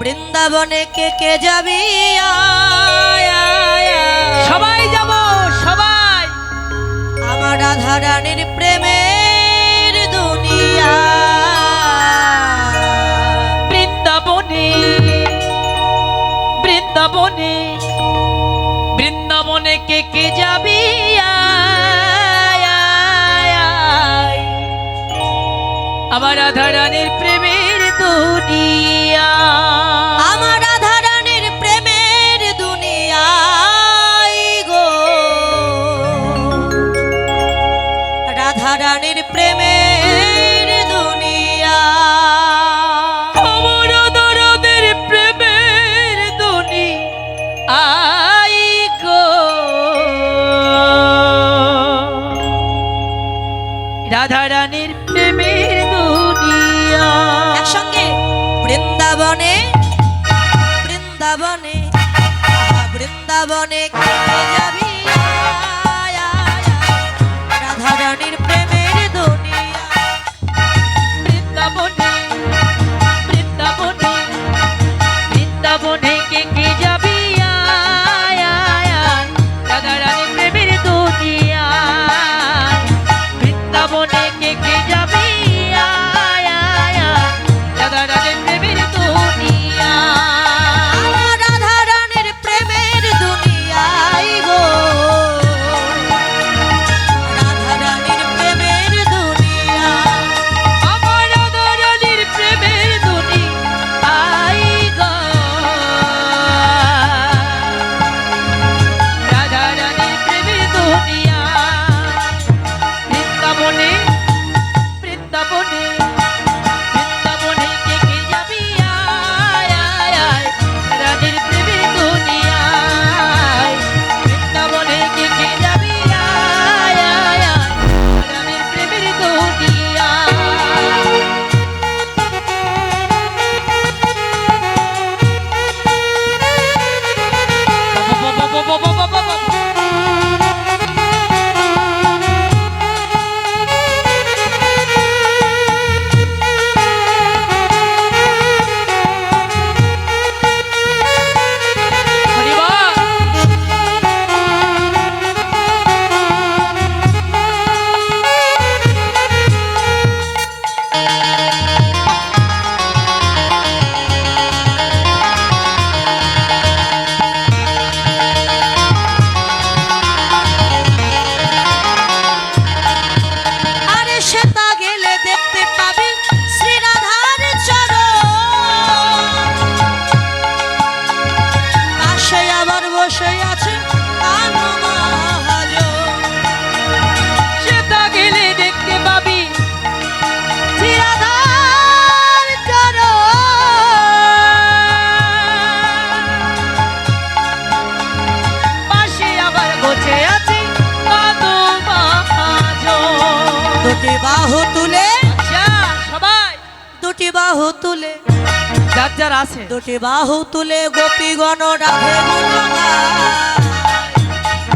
বৃন্দাবনে কে কে যাবি? সবাই যাব সবাই। আমার রাধা রানীর প্রেমের দুনিয়া। বৃন্দাবনে কে কে আমার রাধা প্রেম দুনিয়া। Bonnie. যার আছে। দুটি বাহু তুলে গোপীগণ রাধে গুণ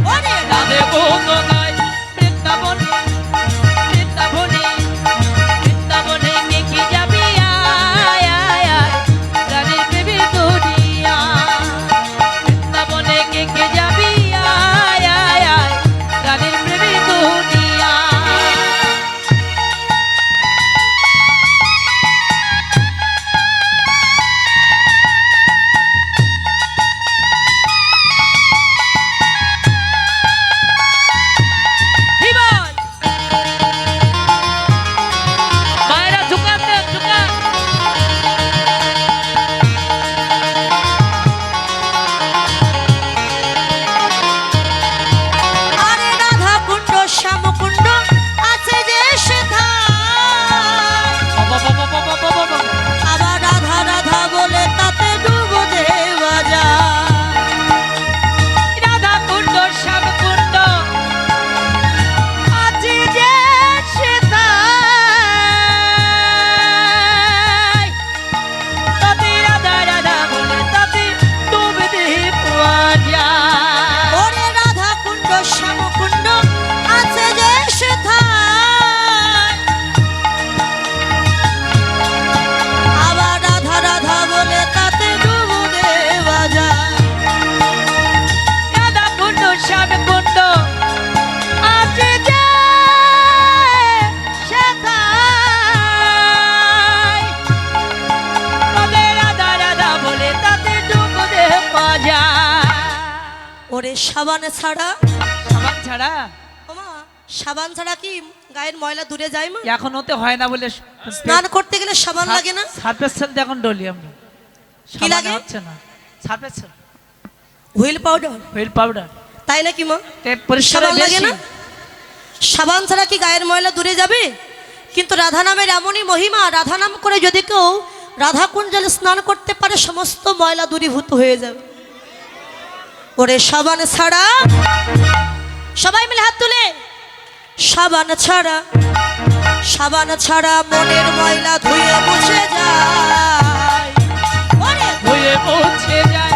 গায় রাধে গুণ গায় বৃন্দাবন সাবান ছাড়া। সাবান ছাড়া? ওমা সাবান ছাড়া কি গায়ের ময়লা দূরে যায় মা? এখন ওতে হয় না বলে স্নান করতে গেলে সাবান লাগে না? সার্ফের সেল এখন ডলি আমরা সাবানে লাগে? হচ্ছে না। সার্ফের সেল হুইল পাউডার। Wheel powder. তাই নাকি মা? তে পরিষ্কার লাগে না? সাবান ছাড়া কি গায়ের ময়লা দূরে যাবে? কিন্তু রাধা নামের এমনই মহিমা রাধা নাম করে যদি কেউ রাধা কুঞ্জলে স্নান করতে পারে সমস্ত ময়লা দূরীভূত হয়ে যাবে। ওরে সাবান ছাড়া। সবাই মিলে হাত তুলে। সাবান ছাড়া সাবান ছাড়া মনের ময়লা ধুয়ে মুছে যায়। ধুয়ে মুছে যায়।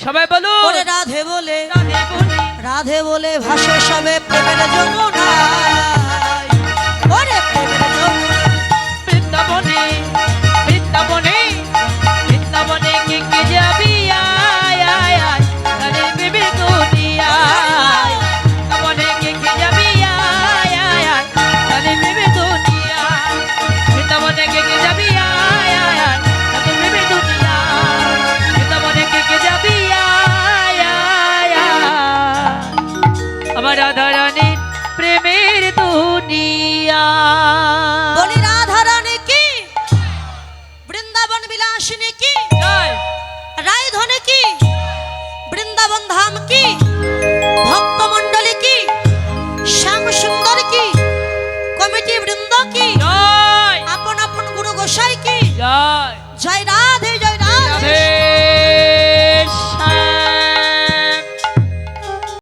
সবাই বলো ওরে রাধে বলে রাধে বলে ভাসে সবে প্রেমের জন্য ওরে প্রেমের বৃন্দাবনে বৃন্দাবনে Mama Key.